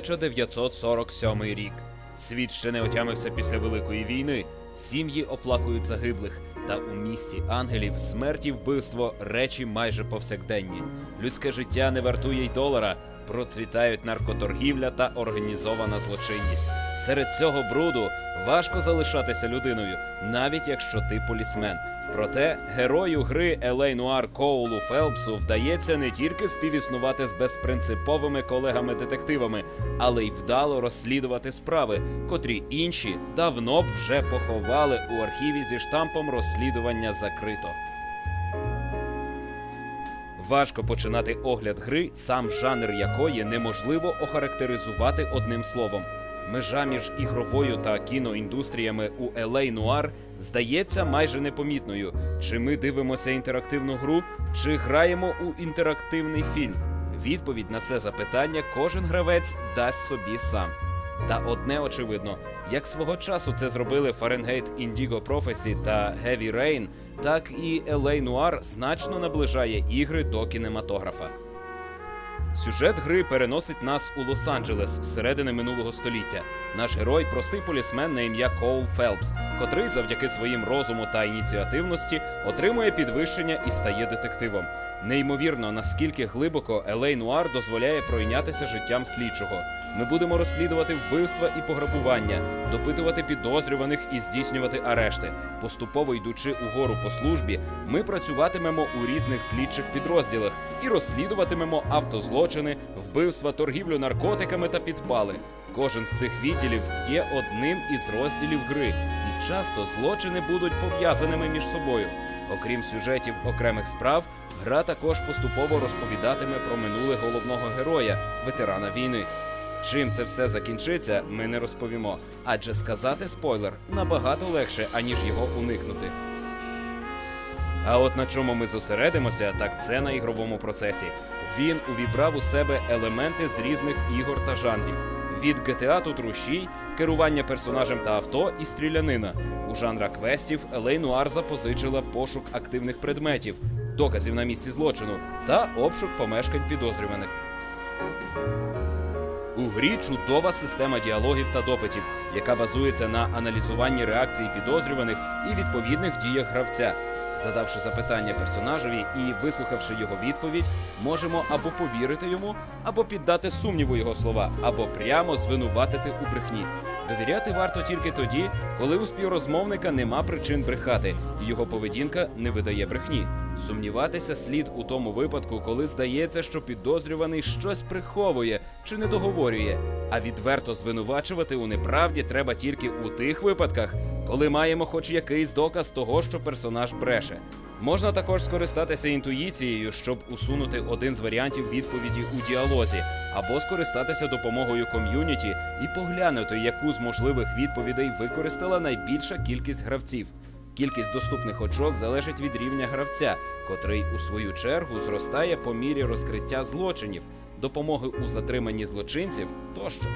1947 рік. Світ ще не отямився після Великої війни. Сім'ї оплакують загиблих. Та у місті ангелів смерть і вбивство речі майже повсякденні. Людське життя не вартує й долара. Процвітають наркоторгівля та організована злочинність. Серед цього бруду важко залишатися людиною, навіть якщо ти полісмен. Проте герою гри Елей Нуар Коулу Фелпсу вдається не тільки співіснувати з безпринциповими колегами-детективами, але й вдало розслідувати справи, котрі інші давно б вже поховали у архіві зі штампом розслідування закрито. Важко починати огляд гри, сам жанр якої неможливо охарактеризувати одним словом. Межа між ігровою та кіноіндустріями у LA Noir здається майже непомітною. Чи ми дивимося інтерактивну гру, чи граємо у інтерактивний фільм? Відповідь на це запитання кожен гравець дасть собі сам. Та одне очевидно, як свого часу це зробили Fahrenheit Indigo Prophecy та Heavy Rain, так і LA Noir значно наближає ігри до кінематографа. Сюжет гри переносить нас у Лос-Анджелес з середини минулого століття. Наш герой простий полісмен на ім'я Коул Фелпс, котрий завдяки своїм розуму та ініціативності отримує підвищення і стає детективом. Неймовірно, наскільки глибоко Елей Нуар дозволяє пройнятися життям слідчого. Ми будемо розслідувати вбивства і пограбування, допитувати підозрюваних і здійснювати арешти. Поступово йдучи угору по службі, ми працюватимемо у різних слідчих підрозділах і розслідуватимемо автозлочини, вбивства, торгівлю наркотиками та підпали. Кожен з цих відділів є одним із розділів гри, і часто злочини будуть пов'язаними між собою. Окрім сюжетів окремих справ, гра також поступово розповідатиме про минуле головного героя, ветерана війни. Чим це все закінчиться, ми не розповімо, адже сказати спойлер набагато легше, аніж його уникнути. А от на чому ми зосередимося, так це на ігровому процесі. Він увібрав у себе елементи з різних ігор та жанрів. Від GTA тут рушій, керування персонажем та авто і стрілянина. У жанра квестів Елей Нуар запозичила пошук активних предметів, доказів на місці злочину та обшук помешкань підозрюваних. У грі чудова система діалогів та допитів, яка базується на аналізуванні реакцій підозрюваних і відповідних діях гравця. Задавши запитання персонажеві і вислухавши його відповідь, можемо або повірити йому, або піддати сумніву його слова, або прямо звинуватити у брехні. Довіряти варто тільки тоді, коли у співрозмовника нема причин брехати, і його поведінка не видає брехні. Сумніватися слід у тому випадку, коли здається, що підозрюваний щось приховує чи не договорює. А відверто звинувачувати у неправді треба тільки у тих випадках, коли маємо хоч якийсь доказ того, що персонаж бреше. Можна також скористатися інтуїцією, щоб усунути один з варіантів відповіді у діалозі, або скористатися допомогою ком'юніті і поглянути, яку з можливих відповідей використала найбільша кількість гравців. Кількість доступних очок залежить від рівня гравця, котрий у свою чергу зростає по мірі розкриття злочинів, допомоги у затриманні злочинців тощо.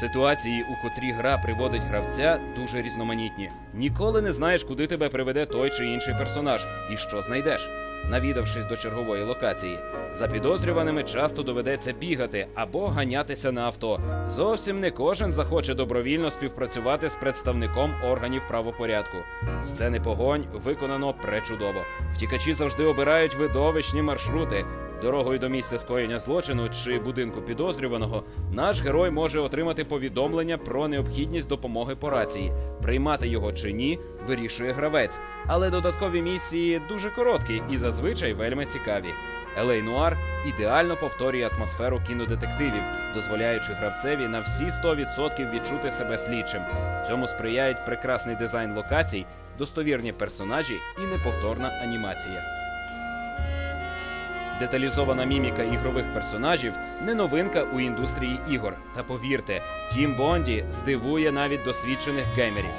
Ситуації, у котрі гра приводить гравця, дуже різноманітні. Ніколи не знаєш, куди тебе приведе той чи інший персонаж і що знайдеш. Навідавшись до чергової локації, за підозрюваними часто доведеться бігати або ганятися на авто. Зовсім не кожен захоче добровільно співпрацювати з представником органів правопорядку. Сцени погонь виконано пречудово. Втікачі завжди обирають видовищні маршрути. Дорогою до місця скоєння злочину чи будинку підозрюваного наш герой може отримати повідомлення про необхідність допомоги по рації. Приймати його чи ні, вирішує гравець. Але додаткові місії дуже короткі і зазвичай вельми цікаві. Елей Нуар ідеально повторює атмосферу кінодетективів, дозволяючи гравцеві на всі 100% відчути себе слідчим. Цьому сприяють прекрасний дизайн локацій, достовірні персонажі і неповторна анімація. Деталізована міміка ігрових персонажів не новинка у індустрії ігор. Та повірте, Тім Бонді здивує навіть досвідчених геймерів.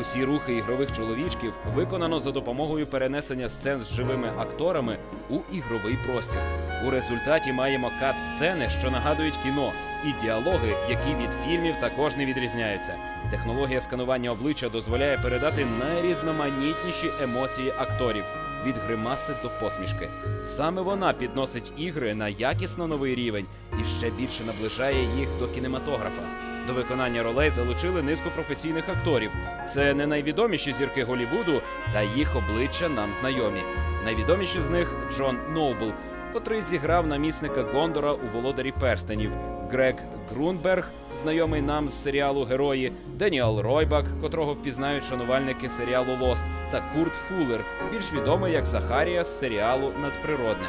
Усі рухи ігрових чоловічків виконано за допомогою перенесення сцен з живими акторами у ігровий простір. У результаті маємо кат-сцени, що нагадують кіно, і діалоги, які від фільмів також не відрізняються. Технологія сканування обличчя дозволяє передати найрізноманітніші емоції акторів. Від гримаси до посмішки. Саме вона підносить ігри на якісно новий рівень і ще більше наближає їх до кінематографа. До виконання ролей залучили низку професійних акторів. Це не найвідоміші зірки Голівуду, та їх обличчя нам знайомі. Найвідоміші з них Джон Ноубл, котрий зіграв намісника Гондора у Володарі перстенів, Грег Грунберг, знайомий нам з серіалу Герої, Деніал Ройбак, котрого впізнають шанувальники серіалу Лост, та Курт Фуллер, більш відомий як Захарія з серіалу Надприродне.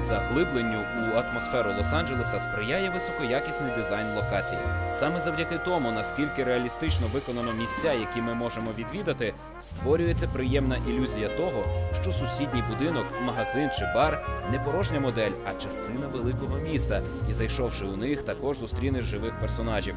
Заглибленню у атмосферу Лос-Анджелеса сприяє високоякісний дизайн локацій. Саме завдяки тому, наскільки реалістично виконано місця, які ми можемо відвідати, створюється приємна ілюзія того, що сусідній будинок, магазин чи бар не порожня модель, а частина великого міста, і зайшовши у них, також зустрінеш живих персонажів.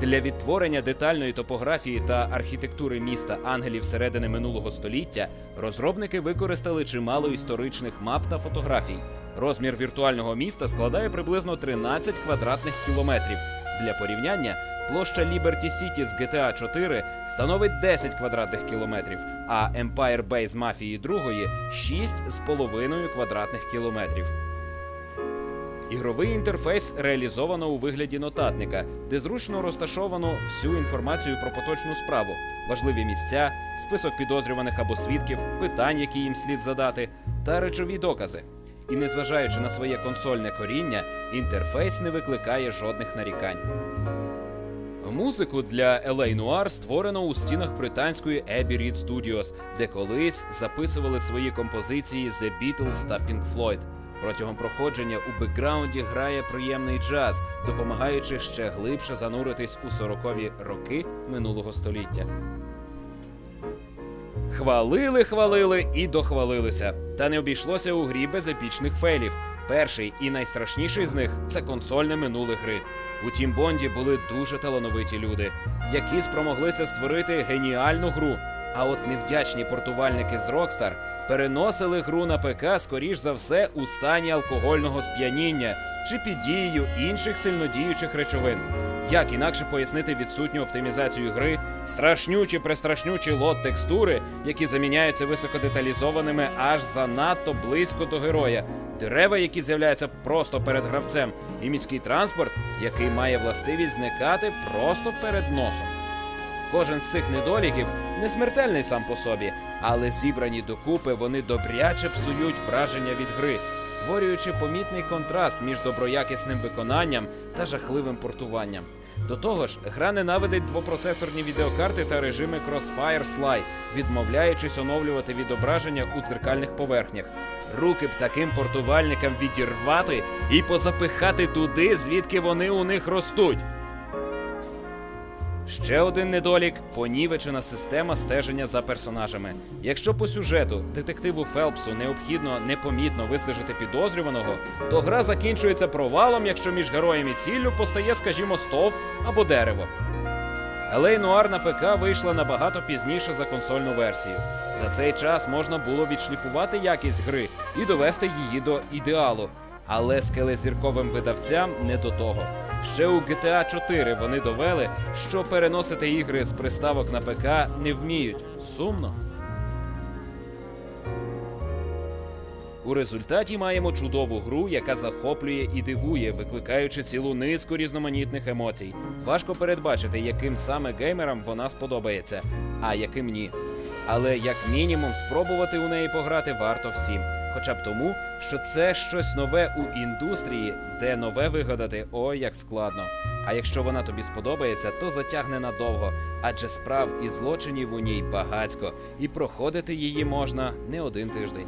Для відтворення детальної топографії та архітектури міста ангелів середини минулого століття розробники використали чимало історичних мап та фотографій. Розмір віртуального міста складає приблизно 13 квадратних кілометрів. Для порівняння площа Liberty City з GTA 4 становить 10 квадратних кілометрів, а Empire Base Мафії 2 – 6,5 квадратних кілометрів. Ігровий інтерфейс реалізовано у вигляді нотатника, де зручно розташовано всю інформацію про поточну справу, важливі місця, список підозрюваних або свідків, питань, які їм слід задати, та речові докази. І незважаючи на своє консольне коріння, інтерфейс не викликає жодних нарікань. Музику для LA Noir створено у стінах британської Abbey Reed Studios, де колись записували свої композиції The Beatles та Pink Floyd. Протягом проходження у бекграунді грає приємний джаз, допомагаючи ще глибше зануритись у 40-ві роки минулого століття. Хвалили, хвалили і дохвалилися. Та не обійшлося у грі без епічних фейлів. Перший і найстрашніший з них це консольне минуле гри. У Тім Бонді були дуже талановиті люди, які спромоглися створити геніальну гру. А от невдячні портувальники з Rockstar переносили гру на ПК, скоріш за все, у стані алкогольного сп'яніння чи під дією інших сильнодіючих речовин. Як інакше пояснити відсутню оптимізацію гри, страшнючі престрашнючі лот текстури, які заміняються високодеталізованими аж занадто близько до героя, дерева, які з'являються просто перед гравцем, і міський транспорт, який має властивість зникати просто перед носом. Кожен з цих недоліків не смертельний сам по собі, але зібрані докупи вони добряче псують враження від гри, створюючи помітний контраст між доброякісним виконанням та жахливим портуванням. До того ж, гра ненавидить двопроцесорні відеокарти та режими Crossfire Slide, відмовляючись оновлювати відображення у дзеркальних поверхнях. Руки б таким портувальникам відірвати і позапихати туди, звідки вони у них ростуть. Ще один недолік понівечена система стеження за персонажами. Якщо по сюжету детективу Фелпсу необхідно непомітно вистежити підозрюваного, то гра закінчується провалом, якщо між героєм і ціллю постає, скажімо, стовп або дерево. LA Noir на ПК вийшла набагато пізніше за консольну версію. За цей час можна було відшліфувати якість гри і довести її до ідеалу. Але скелезірковим видавцям не до того. Ще у GTA 4 вони довели, що переносити ігри з приставок на ПК не вміють. Сумно. У результаті маємо чудову гру, яка захоплює і дивує, викликаючи цілу низку різноманітних емоцій. Важко передбачити, яким саме геймерам вона сподобається, а яким ні. Але як мінімум спробувати у неї пограти варто всім. Хоча б тому, що це щось нове у індустрії, де нове вигадати ой як складно. А якщо вона тобі сподобається, то затягне надовго, адже справ і злочинів у ній багацько, і проходити її можна не один тиждень.